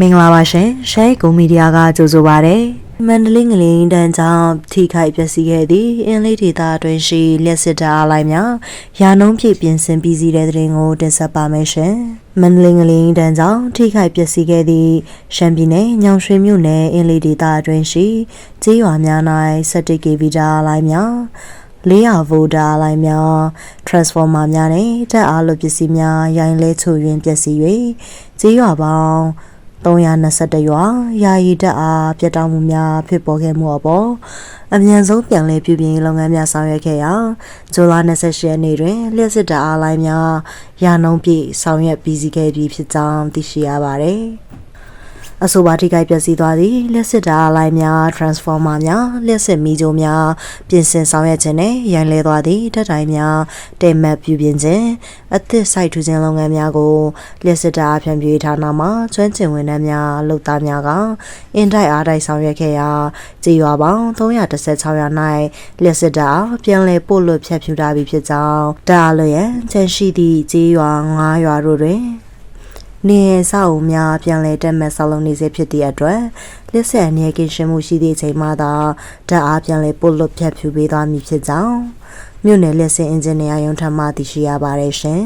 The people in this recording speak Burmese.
မင်္ဂလာပါရှင်ရှဲကွန်မီဒီယာကကြိုဆိုပါရယ်မန္တလေးငလင်းတန်းကြောင့်ထိခိုက်ပျက်စီးခဲ့သည့်အင်းလေးဒေသအတွင်းရှိလက်စစ်တာအလိုက်များရာနှုန်းဖြည့်ပြင်ဆင်ပြီးစီးတဲ့တဲ့ရင်ကိုတင်ဆက်ပါမယ်ရှင်မန္တလေးငလင်းတန်းကြောင့်ထိခိုက်ပျက်စီးခဲ့သည့်ရှမ်းပြည်နယ်ညောင်ရွှေမြို့နယ်အင်းလေးဒေသအတွင်းရှိကျေးရွာများ၌17 kV တာအလိုက်များ400ဗိုလ်တာလိုင်းများ transformer များနဲ့တက်အားလိုပစ္စည်းများရိုင်းလဲချို့ယွင်းပျက်စီး၍ကျေးရွာပေါင်း 321ရွာယာယီတက်အားပြတ်တောက်မှုများဖြစ်ပေါ်ခဲ့မှုအပေါ်အမြန်ဆုံးပြန်လည်ပြုပြင်ရေးလုပ်ငန်းများဆောင်ရွက်ခဲ့ရာဇူလိုင်28ရက်နေ့တွင်လျှက်စစ်တပ်အားလိုင်းများရာနှုန်းပြည့်ဆောင်ရွက်ပြီးစီးခဲ့ပြီးဖြစ်ကြောင်းသိရှိရပါသည် အဆိုပါထိခိုက်ပျက်စီးသွားသည့်လျှက်စစ်တာအလိုက်များ transformer များလျှက်စစ်မီးကြိုးများပြင်ဆင်ဆောင်ရွက်ခြင်းနဲ့ရိုင်းလဲသွားသည့်တက်တိုင်များတင်မတ်ပြုပြင်ခြင်းအသစ်စိုက်ထူခြင်းလုပ်ငန်းများကိုလျှက်စစ်တာအဖြန့်ပြေးဌာနမှကျွမ်းကျင်ဝန်ထမ်းများလုပ်သားများကအင်တိုက်အားတိုက်ဆောင်ရွက်ခဲ့ရာကြေးရွာပေါင်း316ရွာ၌လျှက်စစ်တာပြန်လည်ပို့လွတ်ဖြတ်ဖြူထားပြီးဖြစ်ကြောင်းတားလျက်ချန်ရှိသည့်ကြေးရွာ9ရွာတို့တွင် နေရဆောက်အုံများပြန်လည်တက်မဲ့ဆောက်လုပ်နေစေဖြစ်သည့်အတွက်လက်ဆက်အနေကင်းရှင်းမှုရှိသည့်အချိန်မှသာဓာတ်အားပြန်လည်ပို့လွတ်ဖြတ်ဖြူပေးသွားမည်ဖြစ်ကြောင်းမြို့နယ်လက်စင်အင်ဂျင်နီယာရုံးထံမှသိရှိရပါတယ်ရှင်